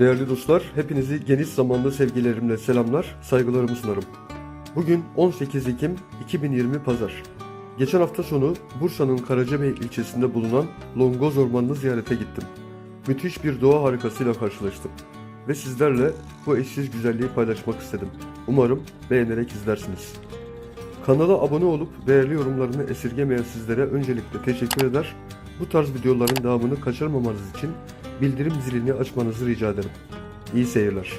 Değerli dostlar, hepinizi geniş zamanda sevgilerimle selamlar, saygılarımı sunarım. Bugün 18 Ekim 2020 Pazar. Geçen hafta sonu Bursa'nın Karacabey ilçesinde bulunan Longoz Ormanı'nı ziyarete gittim. Müthiş bir doğa harikasıyla karşılaştım. Ve sizlerle bu eşsiz güzelliği paylaşmak istedim. Umarım beğenerek izlersiniz. Kanala abone olup değerli yorumlarını esirgemeyen sizlere öncelikle teşekkür eder. Bu tarz videoların devamını kaçırmamanız için bildirim zilini açmanızı rica ederim. İyi seyirler.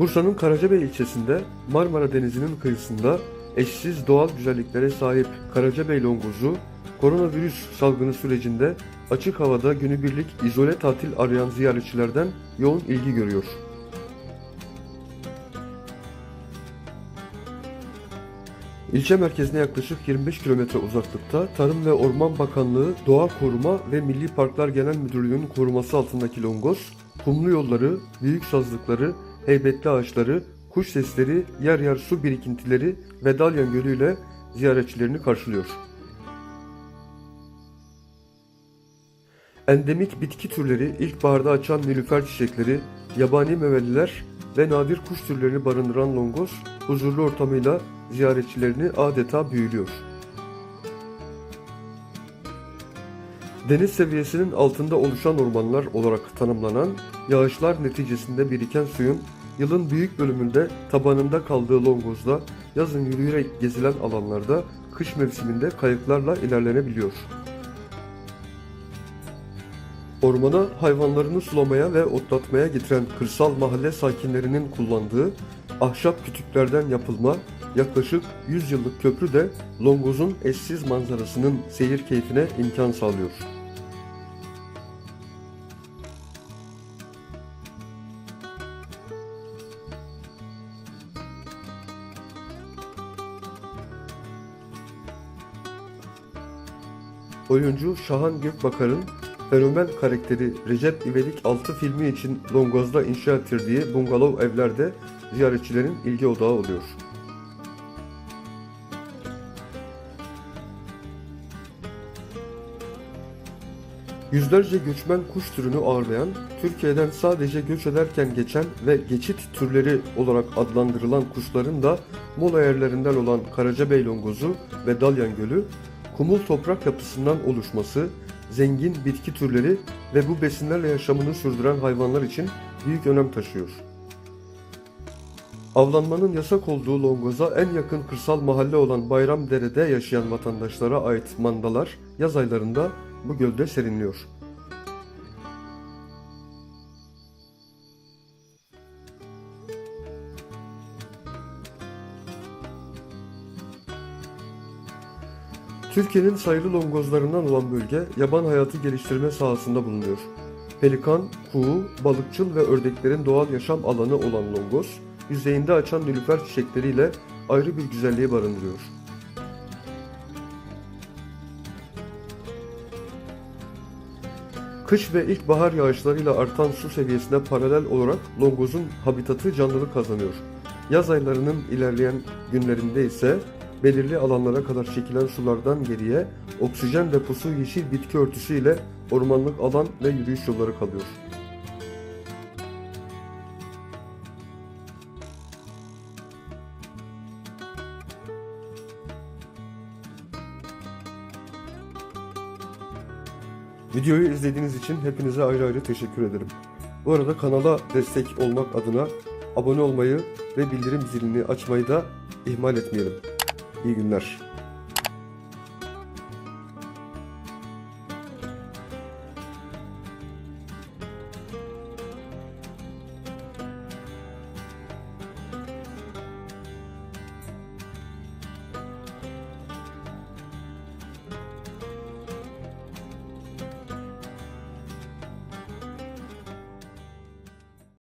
Bursa'nın Karacabey ilçesinde Marmara Denizi'nin kıyısında eşsiz doğal güzelliklere sahip Karacabey Longozu, koronavirüs salgını sürecinde açık havada günübirlik izole tatil arayan ziyaretçilerden yoğun ilgi görüyor. İlçe merkezine yaklaşık 25 kilometre uzaklıkta Tarım ve Orman Bakanlığı Doğa Koruma ve Milli Parklar Genel Müdürlüğü'nün koruması altındaki Longoz, kumlu yolları, büyük sazlıkları, heybetli ağaçları, kuş sesleri, yer yer su birikintileri ve Dalyan Gölü ile ziyaretçilerini karşılıyor. Endemik bitki türleri ilkbaharda açan nilüfer çiçekleri, yabani meyveliler ve nadir kuş türlerini barındıran Longoz, huzurlu ortamıyla ziyaretçilerini adeta büyülüyor. Deniz seviyesinin altında oluşan ormanlar olarak tanımlanan, yağışlar neticesinde biriken suyun yılın büyük bölümünde tabanında kaldığı Longoz'da yazın yürüyerek gezilen alanlarda kış mevsiminde kayıklarla ilerlenebiliyor. Ormana hayvanlarını sulamaya ve otlatmaya getiren kırsal mahalle sakinlerinin kullandığı ahşap kütüklerden yapılma yaklaşık 100 yıllık köprü de Longoz'un eşsiz manzarasının seyir keyfine imkan sağlıyor. Oyuncu Şahan Gökbakar'ın fenomen karakteri Recep İvedik 6 filmi için Longoz'da inşa ettirdiği bungalov evlerde ziyaretçilerin ilgi odağı oluyor. Yüzlerce göçmen kuş türünü ağırlayan, Türkiye'den sadece göç ederken geçen ve geçit türleri olarak adlandırılan kuşların da mola yerlerinden olan Karacabey longozu ve Dalyan Gölü, kumul toprak yapısından oluşması, zengin bitki türleri ve bu besinlerle yaşamını sürdüren hayvanlar için büyük önem taşıyor. Avlanmanın yasak olduğu Longoz'a en yakın kırsal mahalle olan Bayramdere'de yaşayan vatandaşlara ait mandalar yaz aylarında bu gölde serinliyor. Türkiye'nin sayılı longozlarından olan bölge yaban hayatı geliştirme sahasında bulunuyor. Pelikan, kuğu, balıkçıl ve ördeklerin doğal yaşam alanı olan longoz, yüzeyinde açan nilüfer çiçekleriyle ayrı bir güzelliği barındırıyor. Kış ve ilkbahar yağışlarıyla artan su seviyesine paralel olarak Longoz'un habitatı canlılık kazanıyor. Yaz aylarının ilerleyen günlerinde ise belirli alanlara kadar çekilen sulardan geriye oksijen deposu yeşil bitki örtüsü ile ormanlık alan ve yürüyüş yolları kalıyor. Videoyu izlediğiniz için hepinize ayrı ayrı teşekkür ederim. Bu arada kanala destek olmak adına abone olmayı ve bildirim zilini açmayı da ihmal etmeyelim. İyi günler.